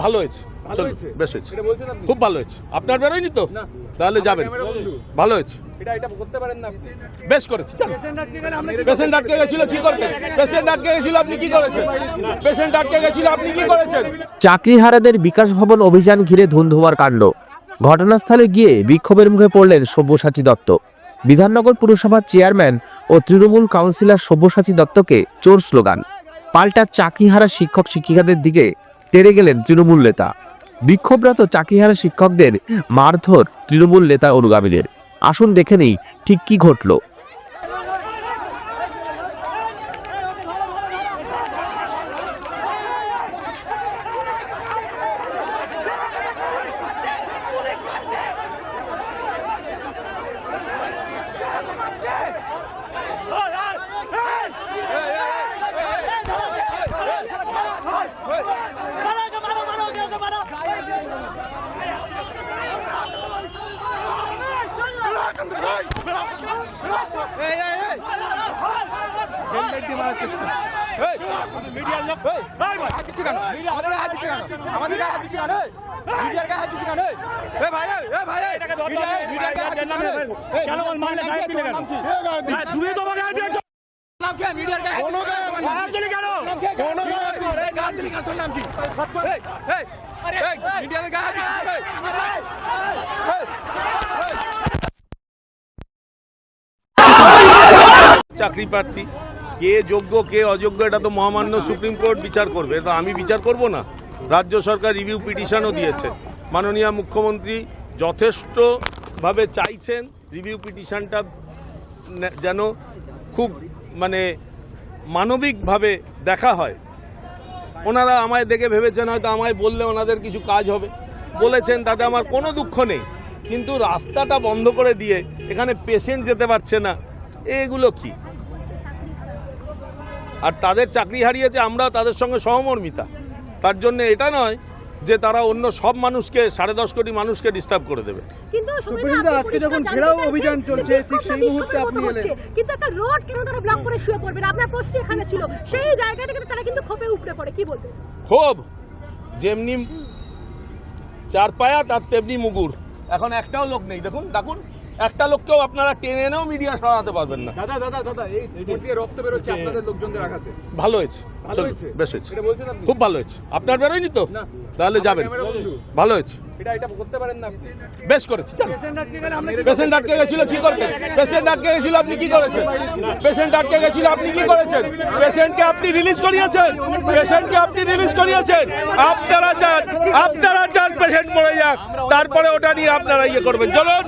ভালো হয়েছে। ভালো চলুন, হয়েছে? বেশ হয়েছে। এটা বলছেন আপনি? খুব ভালো হয়েছে। আপনার বেরোয়নি তো? তাহলে যাবেন। ভালো হয়েছে। এটা এটা করতে পারেন না আপনি। বেশ করেছে পেশেন্ট আটকে গেছিল কি করতেন পেশেন্ট আটকে গেছিল আপনি কি করেছেন? পেশেন্ট আটকে গেছিল আপনি কি করেছেন? চাকরিহারাদের বিকাশ ভবন অভিযান ঘিরে ধুন্ধুমার কাণ্ড। ঘটনাস্থলে গিয়ে বিক্ষোভের মুখে পড়লেন সব্যসাচী দত্ত। বিধাননগর পুরসভার চেয়ারম্যান ও তৃণমূল কাউন্সিলর সব্যসাচী দত্তকে চোর স্লোগান। পাল্টা চাকরিহারা শিক্ষক শিক্ষিকাদের দিকে তেড়ে গেলেন তৃণমূল নেতা। বিক্ষোভরত চাকিহারা শিক্ষকদের মারধর তৃণমূল নেতা অনুগামীদের। আসুন দেখে নেই ঠিক কি ঘটলো। হেলমেট চেষ্টা। মিডিয়ার লোক হাত দিচ্ছে কেন আমাদের হাত দিচ্ছে কেন? আমাদের গায়ে হাত দিচ্ছে কেন? মিডিয়ার গায়ে হাত দিচ্ছে কেন? এ ভাই এ ভাই মিডিয়ার মিডিয়ার গায়ে হাত দিচ্ছে কেন? কেন? ওর গায়ে দিলে কেন? তুমি তো গায়ে দিয়েছ। নাম কি? মিডিয়ার গায়ে কোনো গায়ে নাম দিলি কেন? কোনো গায়ে গায়ে দিলি কেন? তোর নাম কি? এই এই এই মিডিয়ার গায়ে হাত দিচ্ছে চাকরি প্রার্থী। কে যোগ্য, কে অযোগ্য, এটা তো মহামান্য সুপ্রিম কোর্ট বিচার করবে। এটা আমি বিচার করব না। রাজ্য সরকার রিভিউ পিটিশনও দিয়েছে। মাননীয় মুখ্যমন্ত্রী যথেষ্টভাবে চাইছেন রিভিউ পিটিশনটা যেন খুব মানে মানবিকভাবে দেখা হয়। ওনারা আমায় দেখে ভেবেছেন, হয়তো আমায় বললে ওনাদের কিছু কাজ হবে। বলেছেন, তাতে আমার কোনো দুঃখ নেই। কিন্তু রাস্তাটা বন্ধ করে দিয়ে এখানে পেশেন্ট যেতে পারছে না, এগুলো কি? আর তাদের চাকরি হারিয়েছে আমরা তাদের সঙ্গে সহমর্মিতা। তার জন্য এটা নয় যে তারা অন্য সব মানুষকে সাড়ে দশ কোটি মানুষকে ডিস্টার্ব করে দেবে। কিন্তু আজকে যখন ঘেরাও অভিযান চলছে, ঠিক সেই মুহূর্তে আপনি এলেন। কিন্তু একটা রোড কেন তারা ব্লক করে শুয়ে পড়বেন আপনার প্রশ্ন এখানে ছিল। সেই জায়গা থেকে তারা কিন্তু ক্ষোভে উপড়ে পড়ে। কি বলবেন? খুব যেমনি চার পায়া তার তেমনি মুগুর। এখন একটাও লোক নেই। দেখুন দেখুন। একটা লোককেও আপনারা টেনে এনেও মিডিয়া সরাতে পারবেন না। দাদা দাদা দাদা এই দিয়ে রক্ত বেরোচ্ছে আপনাদের লোকজনদের আঘাতে। ভালো হয়েছে। ভালো হয়েছে? বেশ হয়েছে? খুব ভালো হয়েছে। আপনার বেরোয়নি তো? তাহলে যাবেন। ভালো হয়েছে। এটা করতে পারেন না আপনি। বেশ করেছি পেশেন্ট আটকে গেছিল কি করতেন পেশেন্ট আটকে গেছিল আপনি কি করেছেন? পেশেন্ট আটকে গেছিল আপনি কি করেছেন? পেশেন্টকে আপনি রিলিজ করিয়েছেন? পেশেন্টকে আপনি রিলিজ করিয়েছেন? আপনারা চান আপনারা চান পেশেন্ট মরে যাক। তারপরে ওটা নিয়ে আপনারা ইয়ে করবেন। চলুন।